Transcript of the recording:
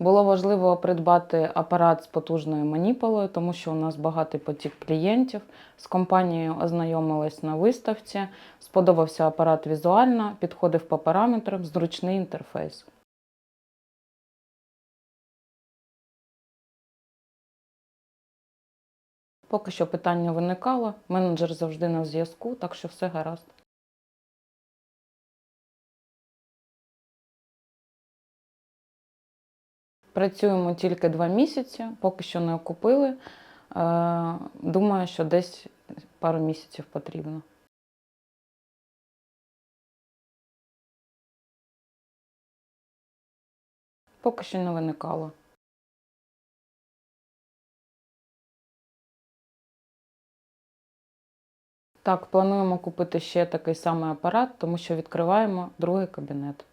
Було важливо придбати апарат з потужною маніпулою, тому що у нас багатий потік клієнтів. З компанією ознайомилась на виставці. Сподобався апарат візуально, підходив по параметрам, зручний інтерфейс. Поки що питань не виникало. Менеджер завжди на зв'язку, так що все гаразд. Працюємо тільки два місяці, поки що не окупили. Е, Думаю, що десь пару місяців потрібно. Поки що не виникало. Так, плануємо купити ще такий самий апарат, тому що відкриваємо другий кабінет.